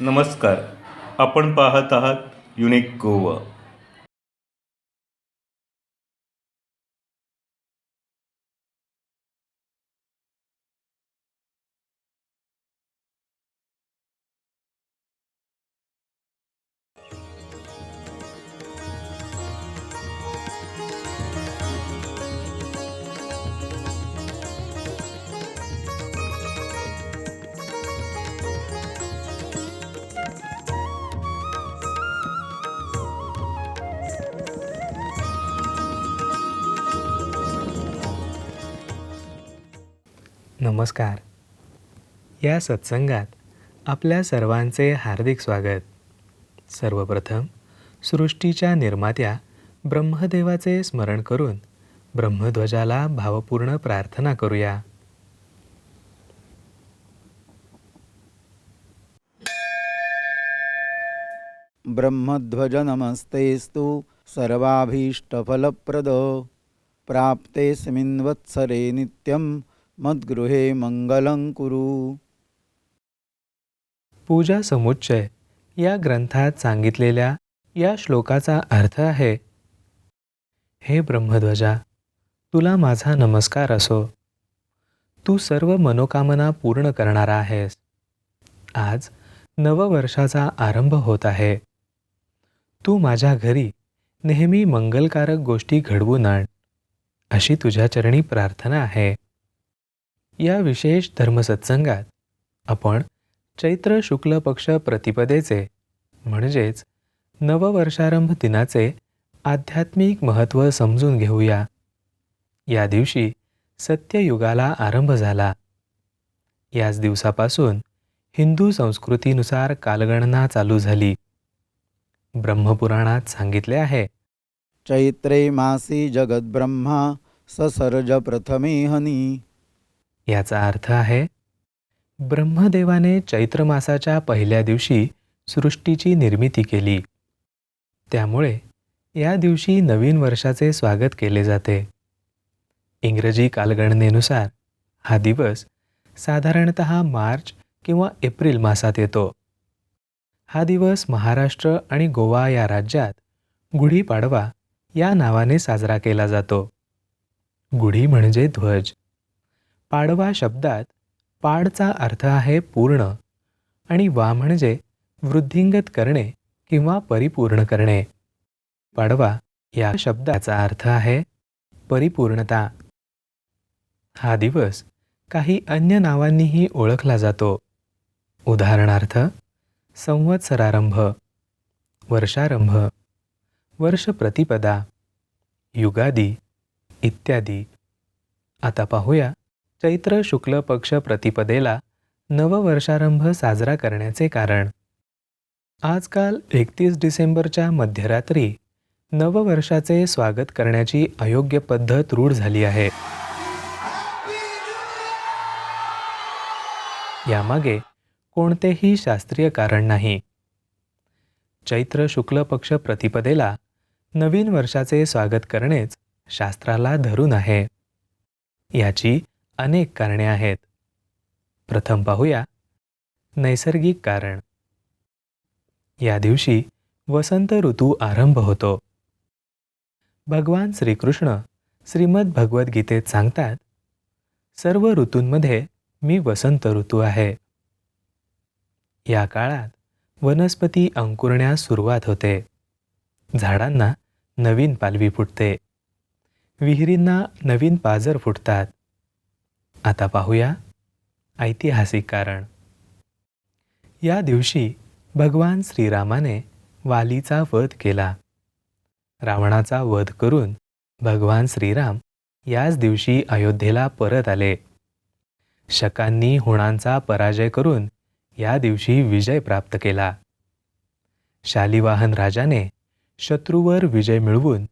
नमस्कार. आपण पाहत आहात युनिक गोवा. नमस्कार. या सत्संगात आपल्या सर्वांचे हार्दिक स्वागत. सर्वप्रथम सृष्टीच्या निर्मात्या ब्रह्मदेवाचे स्मरण करून ब्रह्मध्वजाला भावपूर्ण प्रार्थना करूया. ब्रह्मध्वज नमस्तेस्तु सर्वाभीष्टफलप्रद. प्राप्तेऽस्मिन् वत्सरे नित्यं मद्गृहे मंगलं कुरु। पूजा समुच्चय या ग्रंथात सांगितलेल्या या श्लोकाचा अर्थ आहे हे ब्रह्मध्वजा तुला माझा नमस्कार असो. तू सर्व मनोकामना पूर्ण करणारा आहेस. आज नववर्षाचा आरंभ होत आहे. तू माझ्या घरी नेहमी मंगलकारक गोष्टी घडवून आण अशी तुझ्या चरणी प्रार्थना आहे. या विशेष धर्मसत्संगात आपण चैत्र शुक्ल पक्ष प्रतिपदेचे म्हणजेच नववर्षारंभ दिनाचे आध्यात्मिक महत्त्व समजून घेऊया. या दिवशी सत्ययुगाला आरंभ झाला. याच दिवसापासून हिंदू संस्कृतीनुसार कालगणना चालू झाली. ब्रह्मपुराणात सांगितले आहे चैत्रे मासी जगद्ब्रह्मा ससर्ज प्रथमे हनी याचा अर्थ आहे ब्रह्मदेवाने चैत्र मासाच्या पहिल्या दिवशी सृष्टीची निर्मिती केली. त्यामुळे या दिवशी नवीन वर्षाचे स्वागत केले जाते. इंग्रजी कालगणनेनुसार हा दिवस साधारणत मार्च किंवा एप्रिल मासात येतो. हा दिवस महाराष्ट्र आणि गोवा या राज्यात गुढीपाडवा या नावाने साजरा केला जातो. गुढी म्हणजे ध्वज. पाडवा शब्दात पाडचा अर्थ आहे पूर्ण आणि वा म्हणजे वृद्धिंगत करणे किंवा परिपूर्ण करणे. पाडवा या शब्दाचा अर्थ आहे परिपूर्णता. हा दिवस काही अन्य नावांनीही ओळखला जातो. उदाहरणार्थ संवत्सरारंभ वर्षारंभ वर्ष प्रतिपदा युगादी इत्यादी. आता पाहूया चैत्र शुक्ल पक्ष प्रतिपदेला नववर्षारंभ साजरा करण्याचे कारण. आजकाल एकतीस डिसेंबरच्या मध्यरात्री नववर्षाचे स्वागत करण्याची अयोग्य पद्धत रूढ झाली आहे. यामागे कोणतेही शास्त्रीय कारण नाही. चैत्र शुक्ल पक्ष प्रतिपदेला नवीन वर्षाचे स्वागत करणेच शास्त्राला धरून आहे. याची अनेक कारणे आहेत. प्रथम पाहूया नैसर्गिक कारण. या दिवशी वसंत ऋतू आरंभ होतो. भगवान श्रीकृष्ण श्रीमद भगवद्गीतेत सांगतात सर्व ऋतूंमध्ये मी वसंत ऋतू आहे. या काळात वनस्पती अंकुरण्यास सुरुवात होते. झाडांना नवीन पालवी फुटते. विहिरींना नवीन पाजर फुटतात. आता पाहूया ऐतिहासिक कारण. या दिवशी भगवान श्रीरामाने वालीचा वध केला. रावणाचा वध करून भगवान श्रीराम याच दिवशी अयोध्येला परत आले. शकांनी हुणांचा पराजय करून या दिवशी विजय प्राप्त केला. शालिवाहन राजाने शत्रूवर विजय मिळवून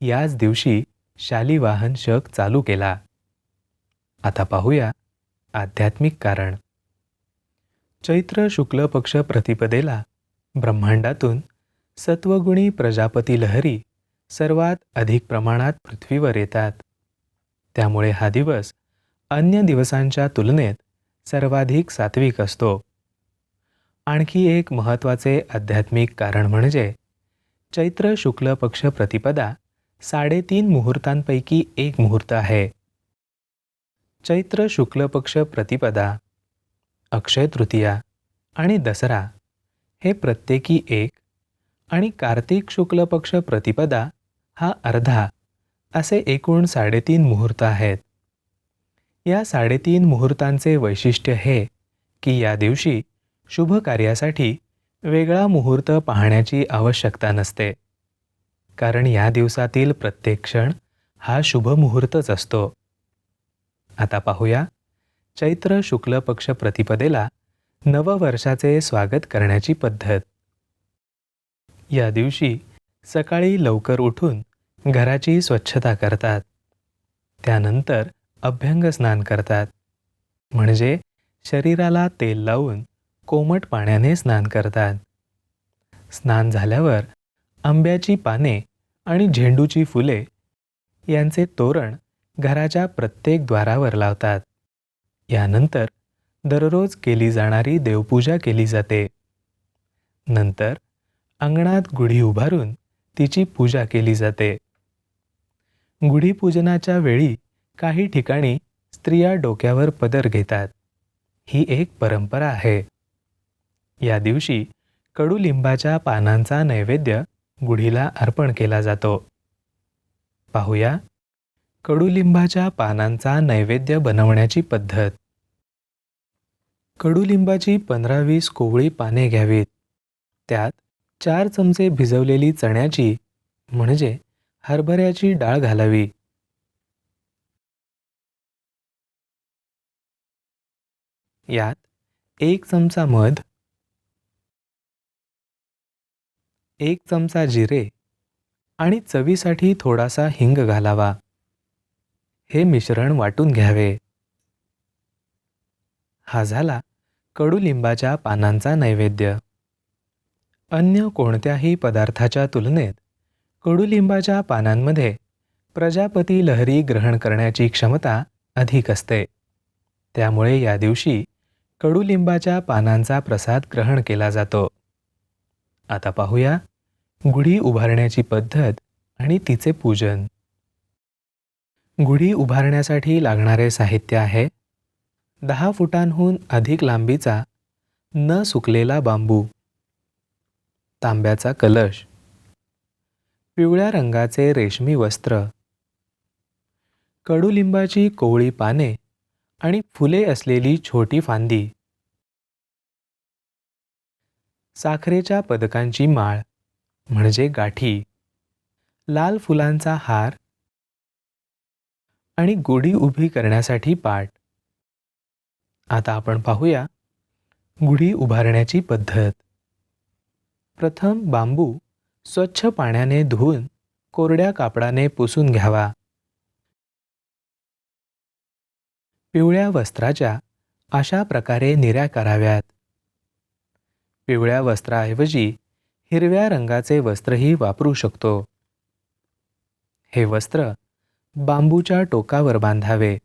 याच दिवशी शालिवाहन शक चालू केला. आता पाहूया आध्यात्मिक कारण. चैत्र शुक्ल पक्ष प्रतिपदेला ब्रह्मांडातून सत्वगुणी प्रजापती लहरी सर्वात अधिक प्रमाणात पृथ्वीवर येतात. त्यामुळे हा दिवस अन्य दिवसांच्या तुलनेत सर्वाधिक सात्विक असतो. आणखी एक महत्त्वाचे आध्यात्मिक कारण म्हणजे चैत्र शुक्ल पक्ष प्रतिपदा साडेतीन मुहूर्तांपैकी एक मुहूर्त आहे. चैत्र शुक्ल पक्ष प्रतिपदा अक्षय तृतीया आणि दसरा हे प्रत्येकी एक आणि कार्तिक शुक्ल पक्ष प्रतिपदा हा अर्धा असे एकूण साडेतीन मुहूर्त आहेत. या साडेतीन मुहूर्तांचे वैशिष्ट्य हे की या दिवशी शुभ कार्यासाठी वेगळा मुहूर्त पाहण्याची आवश्यकता नसते. कारण या दिवसातील प्रत्येक क्षण हा शुभ मुहूर्तच असतो. आता पाहूया. चैत्र शुक्ल पक्ष प्रतिपदेला नववर्षाचे स्वागत करण्याची पद्धत. या दिवशी सकाळी लवकर उठून घराची स्वच्छता करतात. त्यानंतर अभ्यंग स्नान करतात. म्हणजे शरीराला तेल लावून कोमट पाण्याने स्नान करतात. स्नान झाल्यावर आंब्याची पाने आणि झेंडूची फुले यांचे तोरण घराच्या प्रत्येक द्वारावर लावतात. यानंतर दररोज केली जाणारी देवपूजा केली जाते. नंतर अंगणात गुढी उभारून तिची पूजा केली जाते. गुढीपूजनाच्या वेळी काही ठिकाणी स्त्रिया डोक्यावर पदर घेतात. ही एक परंपरा आहे. या दिवशी कडुलिंबाच्या पानांचा नैवेद्य गुढीला अर्पण केला जातो. पाहूया कडुलिंबाच्या पानांचा नैवेद्य बनवण्याची पद्धत. कडुलिंबाची पंधरा वीस कोवळी पाने घ्यावीत. त्यात चार चमचे भिजवलेली चण्याची म्हणजे हरभऱ्याची डाळ घालावी. यात एक चमचा मध एक चमचा जिरे आणि चवीसाठी थोडासा हिंग घालावा. हे मिश्रण वाटून घ्यावे. हा झाला कडुलिंबाच्या पानांचा नैवेद्य. अन्य कोणत्याही पदार्थाच्या तुलनेत कडुलिंबाच्या पानांमध्ये प्रजापती लहरी ग्रहण करण्याची क्षमता अधिक असते. त्यामुळे या दिवशी कडुलिंबाच्या पानांचा प्रसाद ग्रहण केला जातो. आता पाहूया गुढी उभारण्याची पद्धत आणि तिचे पूजन. गुढी उभारण्यासाठी लागणारे साहित्य आहे. दहा फुटांहून अधिक लांबीचा न सुकलेला बांबू. तांब्याचा कलश. पिवळ्या रंगाचे रेशमी वस्त्र. कडुलिंबाची कोवळी पाने आणि फुले असलेली छोटी फांदी. साखरेच्या पदकांची माळ म्हणजे गाठी. लाल फुलांचा हार. आणि गुढी उभी करण्यासाठी पाट आता आपण पाहूया गुढी उभारण्याची पद्धत. प्रथम बांबू स्वच्छ पाण्याने धुवून कोरड्या कापडाने पुसून घ्यावा. पिवळ्या वस्त्राच्या अशा प्रकारे निऱ्या कराव्यात. पिवळ्या वस्त्राऐवजी हिरव्या रंगाचे वस्त्रही वापरू शकतो. हे वस्त्र बांबूच्या टोकावर बांधावे.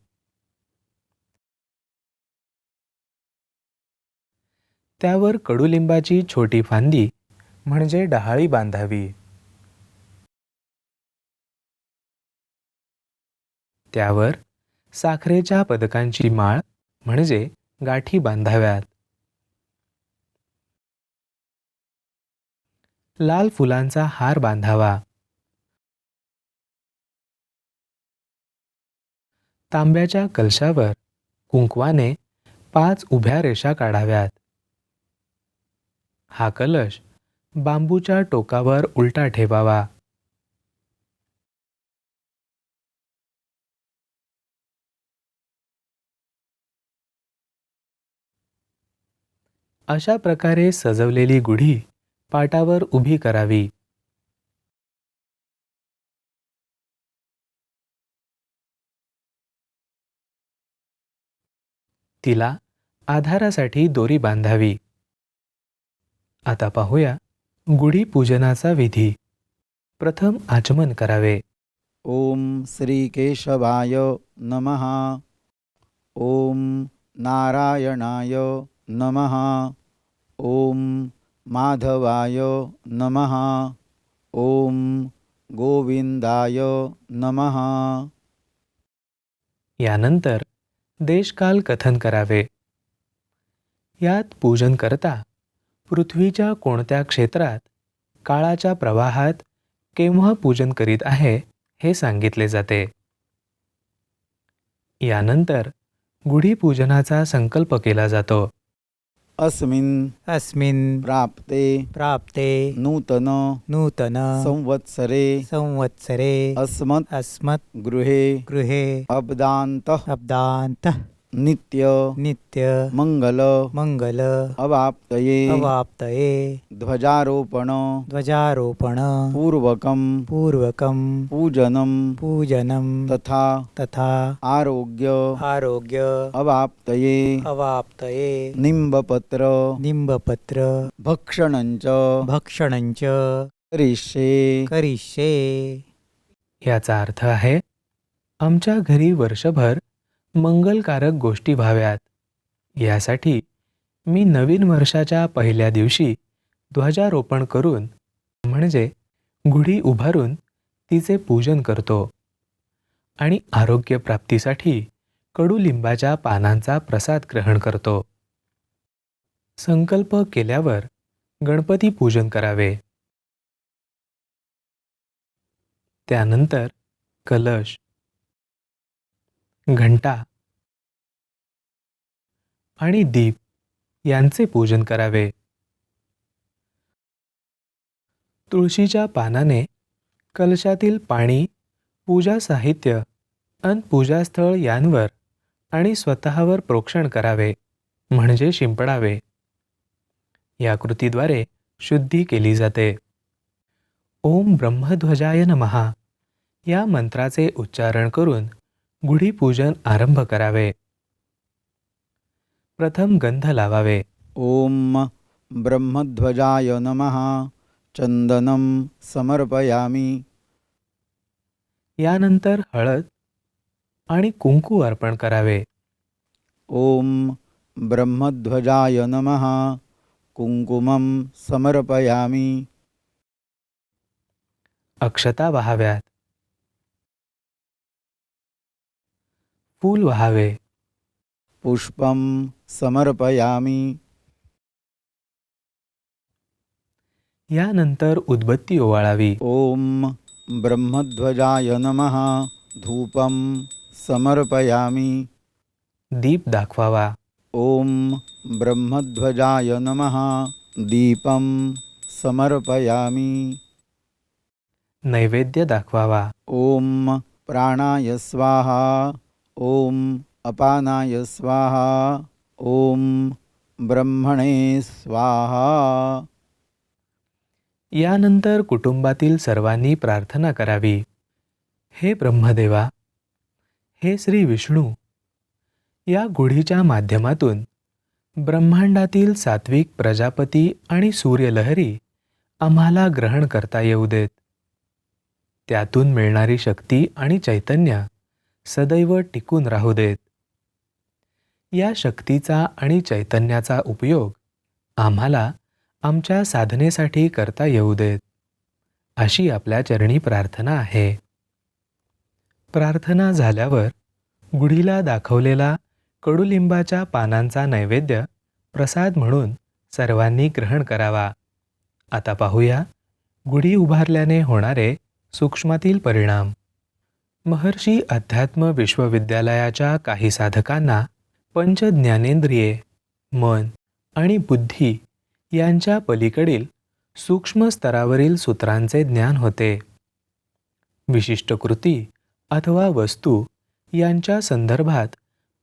त्यावर कडुलिंबाची छोटी फांदी म्हणजे डहाळी बांधावी. त्यावर साखरेच्या पदकांची माळ म्हणजे गाठी बांधाव्यात. लाल फुलांचा हार बांधावा. तांब्याच्या कलशावर कुंकवाने पाच उभ्या रेषा काढाव्यात. हा कलश बांबूच्या टोकावर उलटा ठेवावा. अशा प्रकारे सजवलेली गुढी पाटावर उभी करावी. तिला आधारासाठी दोरी बांधावी. आता पाहूया गुढी पूजनाचा विधी. प्रथम आचमन करावे. ॐ श्रीकेशवाय नमः. ॐ नारायणाय नमः. ॐ माधवाय नमः. ॐ गोविंदाय नमः. यानंतर देशकाल कथन करावे. यात पूजन करता पृथ्वीच्या कोणत्या क्षेत्रात काळाच्या प्रवाहात केव्हा पूजन करीत आहे हे सांगितले जाते. यानंतर गुढीपूजनाचा संकल्प केला जातो. अस्मिन् अस्मिन् प्राप्ते प्राप्ते नूतन नूतन संवत्सरे संवत्सरे अस्मत् अस्मत् गृहे गृहे अब्दान्तः। अब्दान्तः। नित्य नित्य मंगल मंगल अवाप्तये अवाप्तये ध्वजारोपण ध्वजारोपण पूर्वकं पूर्वकं पूजनं पूजनं तथा तथा आरोग्य आरोग्य अवाप्तये अवाप्तये निम्बपत्र निंबपत्र भक्षणञ्च भक्षणञ्च करिष्ये। करिष्ये। याचा अर्थ आहे आमच्या घरी वर्षभर मंगलकारक गोष्टी व्हाव्यात. यासाठी मी नवीन वर्षाच्या पहिल्या दिवशी ध्वजारोपण करून म्हणजे गुढी उभारून तिचे पूजन करतो आणि आरोग्यप्राप्तीसाठी कडुलिंबाच्या पानांचा प्रसाद ग्रहण करतो. संकल्प केल्यावर गणपती पूजन करावे. त्यानंतर कलश घंटा आणि दीप यांचे पूजन करावे. तुळशीच्या पानाने कलशातील पाणी पूजा साहित्य अन पूजास्थळ यांवर आणि स्वतःवर प्रोक्षण करावे म्हणजे शिंपडावे. या कृतीद्वारे शुद्धी केली जाते. ओम ब्रह्मध्वजाय नमहा या मंत्राचे उच्चारण करून गुढीपूजन आरंभ करावे. प्रथम गंध लावावे. ॐ ब्रह्मध्वजाय नमः. चन्दनं समर्पयामि. यानंतर हळद आणि कुंकू अर्पण करावे. ॐ ब्रह्मध्वजाय नमः. कुङ्कुमं समर्पयामि. अक्षता वाहाव्यात. फूल वाहावे. पुष्पं समर्पयामि। यानंतर उदबत्ती ओवाळावी. ॐ ब्रह्मध्वजाय नमः। धूपं समर्पयामि। दीप दाखवावा. ॐ ब्रह्मध्वजाय नमः। दीपं समर्पयामि। नैवेद्य दाखवावा. ॐ प्राणाय स्वाहा। ॐ अपानाय स्वाहा। ओम ब्रह्मणे स्वाहा. यानंतर कुटुंबातील सर्वांनी प्रार्थना करावी. हे ब्रह्मदेवा हे श्री विष्णू या गुढीच्या माध्यमातून ब्रह्मांडातील सात्विक प्रजापती आणि सूर्यलहरी आम्हाला ग्रहण करता येऊ देत. त्यातून मिळणारी शक्ती आणि चैतन्य सदैव टिकून राहू देत. या शक्तीचा आणि चैतन्याचा उपयोग आम्हाला आमच्या साधनेसाठी करता येऊ देत. अशी आपल्या चरणी प्रार्थना आहे. प्रार्थना झाल्यावर गुढीला दाखवलेला कडुलिंबाच्या पानांचा नैवेद्य प्रसाद म्हणून सर्वांनी ग्रहण करावा. आता पाहूया गुढी उभारल्याने होणारे सूक्ष्मातील परिणाम. महर्षी अध्यात्म विश्वविद्यालयाच्या काही साधकांना पंच ज्ञानेंद्रिये मन आणि बुद्धी यांच्या पलीकडील सूक्ष्म स्तरावरील सूत्रांचे ज्ञान होते. विशिष्ट कृती अथवा वस्तू यांच्या संदर्भात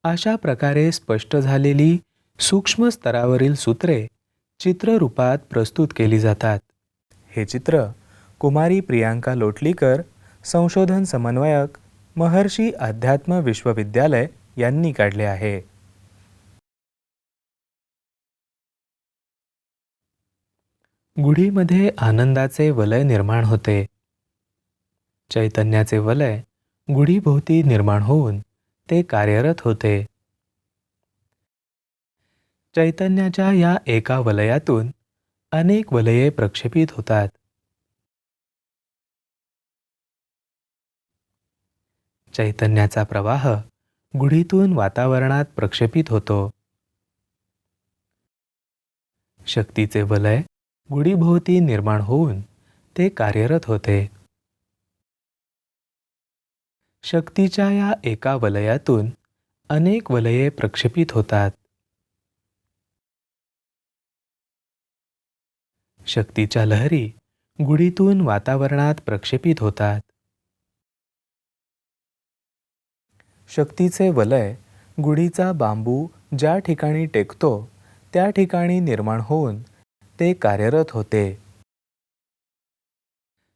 अशा प्रकारे स्पष्ट झालेली सूक्ष्म स्तरावरील सूत्रे चित्ररूपात प्रस्तुत केली जातात. हे चित्र कुमारी प्रियांका लोटलीकर संशोधन समन्वयक महर्षी अध्यात्म विश्वविद्यालय यांनी काढले आहे. गुढीमध्ये आनंदाचे वलय निर्माण होते. चैतन्याचे वलय गुढीभोवती निर्माण होऊन ते कार्यरत होते. चैतन्याच्या या एका वलयातून अनेक वलये प्रक्षेपित होतात. चैतन्याचा प्रवाह गुढीतून वातावरणात प्रक्षेपित होतो. शक्तीचे वलय गुढीभोवती निर्माण होऊन ते कार्यरत होते. शक्तीच्या या एका वलयातून अनेक वलये प्रक्षेपित होतात. शक्तीच्या लहरी गुढीतून वातावरणात प्रक्षेपित होतात. शक्तीचे वलय गुढीचा बांबू ज्या ठिकाणी टेकतो त्या ठिकाणी निर्माण होऊन ते कार्यरत होते.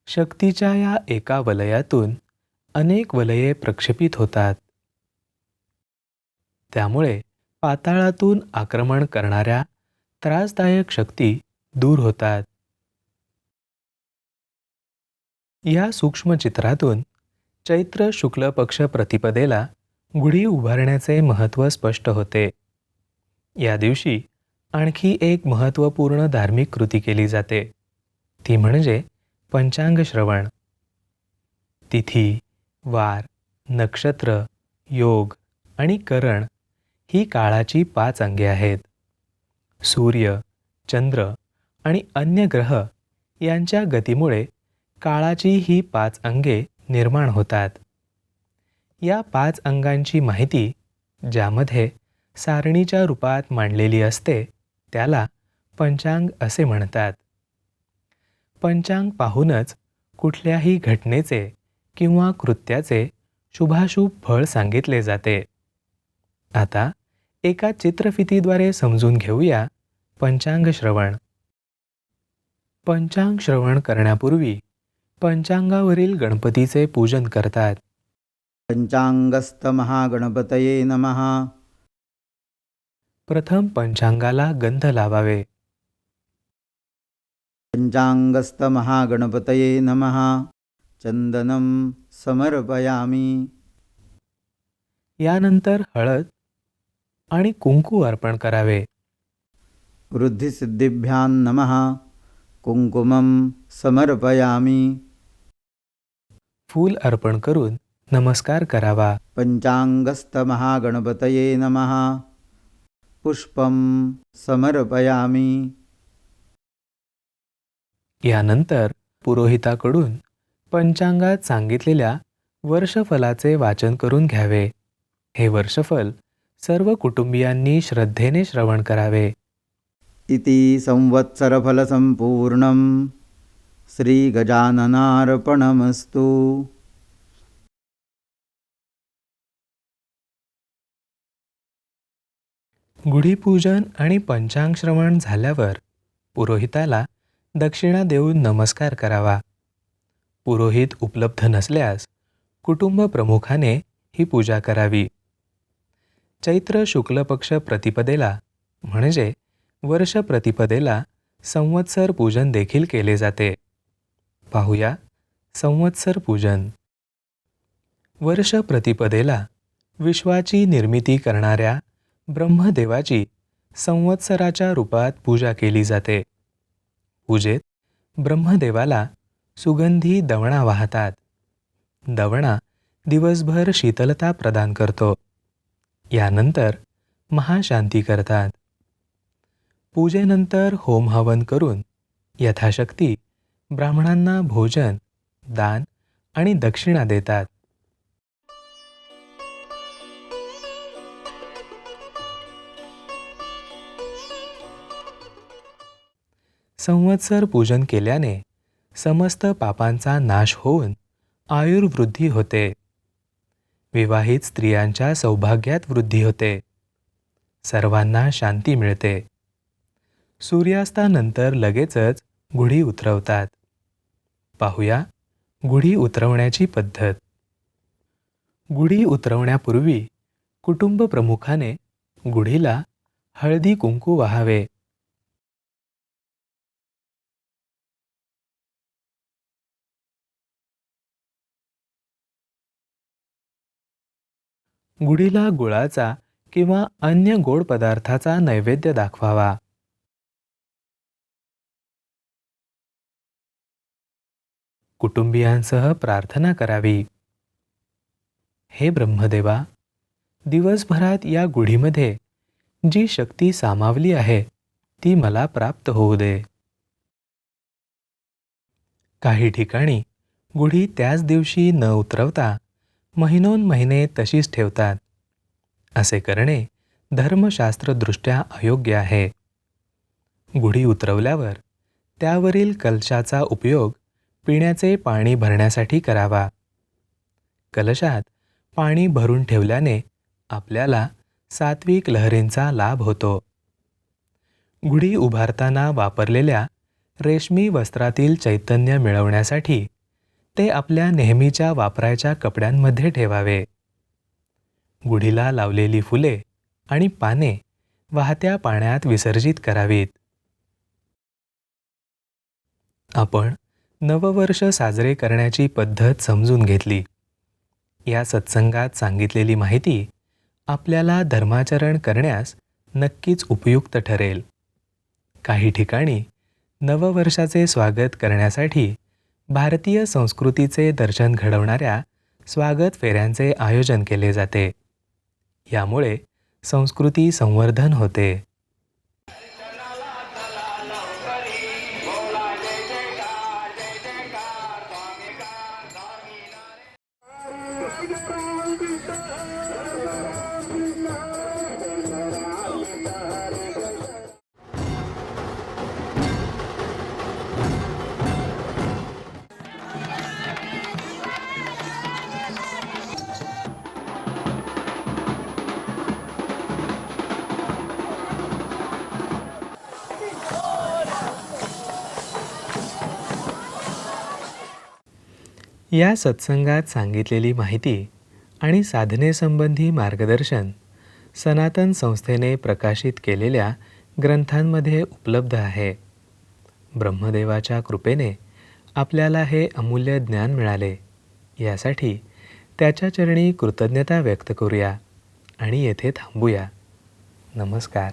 शक्तीच्या या एका वलयातून अनेक वलये प्रक्षेपित होतात. त्यामुळे पाताळातून आक्रमण करणाऱ्या त्रासदायक शक्ती दूर होतात. या सूक्ष्म चित्रातून चैत्र शुक्ल पक्ष प्रतिपदेला गुढी उभारण्याचे महत्त्व स्पष्ट होते. या दिवशी आणखी एक महत्त्वपूर्ण धार्मिक कृती केली जाते. ती म्हणजे पंचांग श्रवण. तिथी वार नक्षत्र योग आणि करण ही काळाची पाच अंगे आहेत. सूर्य चंद्र आणि अन्य ग्रह यांच्या गतीमुळे काळाची ही पाच अंगे निर्माण होतात. या पाच अंगांची माहिती ज्यामध्ये सारणीच्या रूपात मांडलेली असते त्याला पंचांग असे म्हणतात. पंचांग पाहूनच कुठल्याही घटनेचे किंवा कृत्याचे शुभाशुभ फळ सांगितले जाते. आता एका चित्रफितीद्वारे समजून घेऊया पंचांग श्रवण. पंचांग श्रवण करण्यापूर्वी पंचांगावरील गणपतीचे पूजन करतात. पंचांगस्त महागणपतये नमहा प्रथम पंचांगाला गंध लावावे. पञ्चाङ्गस्थमहागणपतये नमः. चन्दनं समर्पयामि. यानंतर हळद आणि कुंकू अर्पण करावे. वृद्धिसिद्धिभ्यां नमः. कुङ्कुमं समर्पयामि. फूल अर्पण करून नमस्कार करावा. पञ्चाङ्गस्थमहागणपतये नमः. पुष्पं समर्पयामि. यानंतर पुरोहिताकडून पंचांगात सांगितलेल्या वर्षफलाचे वाचन करून घ्यावे. हे वर्षफल सर्व कुटुंबियांनी श्रद्धेने श्रवण करावे. इति संवत्सरफलसम्पूर्णं श्रीगजाननार्पणमस्तु. गुढीपूजन आणि पंचांग श्रवण झाल्यावर पुरोहिताला दक्षिणा देऊन नमस्कार करावा. पुरोहित उपलब्ध नसल्यास कुटुंब प्रमुखाने ही पूजा करावी. चैत्र शुक्ल पक्ष प्रतिपदेला म्हणजे वर्ष प्रतिपदेला संवत्सर पूजन देखील केले जाते. पाहूया संवत्सर पूजन. वर्ष प्रतिपदेला विश्वाची निर्मिती करणाऱ्या ब्रह्मदेवाची संवत्सराच्या रूपात पूजा केली जाते. पूजेत ब्रह्मदेवाला सुगंधी दवणा वाहतात. दवणा दिवसभर शीतलता प्रदान करतो. यानंतर महाशांती करतात. पूजेनंतर होम हवन करून यथाशक्ती ब्राह्मणांना भोजन दान आणि दक्षिणा देतात. संवत्सर पूजन केल्याने समस्त पापांचा नाश होऊन आयुर्वृद्धी होते. विवाहित स्त्रियांच्या सौभाग्यात वृद्धी होते. सर्वांना शांती मिळते. सूर्यास्तानंतर लगेचच गुढी उतरवतात. पाहूया गुढी उतरवण्याची पद्धत. गुढी उतरवण्यापूर्वी कुटुंब प्रमुखाने गुढीला हळदी कुंकू वाहावे. गुढीला गुळाचा किंवा अन्य गोड पदार्थाचा नैवेद्य दाखवावा. कुटुंबियांसह प्रार्थना करावी. हे ब्रह्मदेवा दिवसभरात या गुढीमध्ये जी शक्ती सामावली आहे ती मला प्राप्त होऊ दे. काही ठिकाणी गुढी त्याच दिवशी न उतरवता महिनोन महिने तशीच ठेवतात. असे करणे धर्मशास्त्रदृष्ट्या अयोग्य आहे. गुढी उतरवल्यावर त्यावरील कलशाचा उपयोग पिण्याचे पाणी भरण्यासाठी करावा. कलशात पाणी भरून ठेवल्याने आपल्याला सात्विक लहरींचा लाभ होतो. गुढी उभारताना वापरलेल्या रेशमी वस्त्रातील चैतन्य मिळवण्यासाठी ते आपल्या नेहमीच्या वापरायच्या कपड्यांमध्ये ठेवावे. गुढीला लावलेली फुले आणि पाने वाहत्या पाण्यात विसर्जित करावीत. आपण नववर्ष साजरे करण्याची पद्धत समजून घेतली. या सत्संगात सांगितलेली माहिती आपल्याला धर्माचरण करण्यास नक्कीच उपयुक्त ठरेल. काही ठिकाणी नववर्षाचे स्वागत करण्यासाठी भारतीय संस्कृतीचे दर्शन घडवणाऱ्या स्वागत फेऱ्यांचे आयोजन केले जाते. यामुळे संस्कृती संवर्धन होते. या सत्संगात सांगितलेली माहिती आणि साधनेसंबंधी मार्गदर्शन सनातन संस्थेने प्रकाशित केलेल्या ग्रंथांमध्ये उपलब्ध आहे. ब्रह्मदेवाच्या कृपेने आपल्याला हे अमूल्य ज्ञान मिळाले. यासाठी त्याच्या चरणी कृतज्ञता व्यक्त करूया आणि येथे थांबूया. नमस्कार.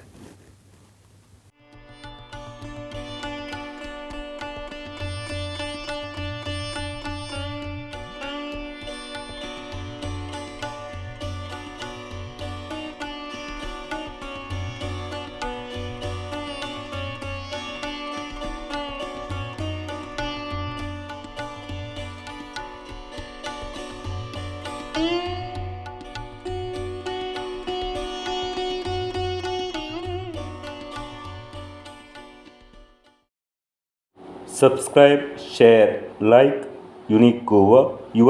subscribe share like unique cover your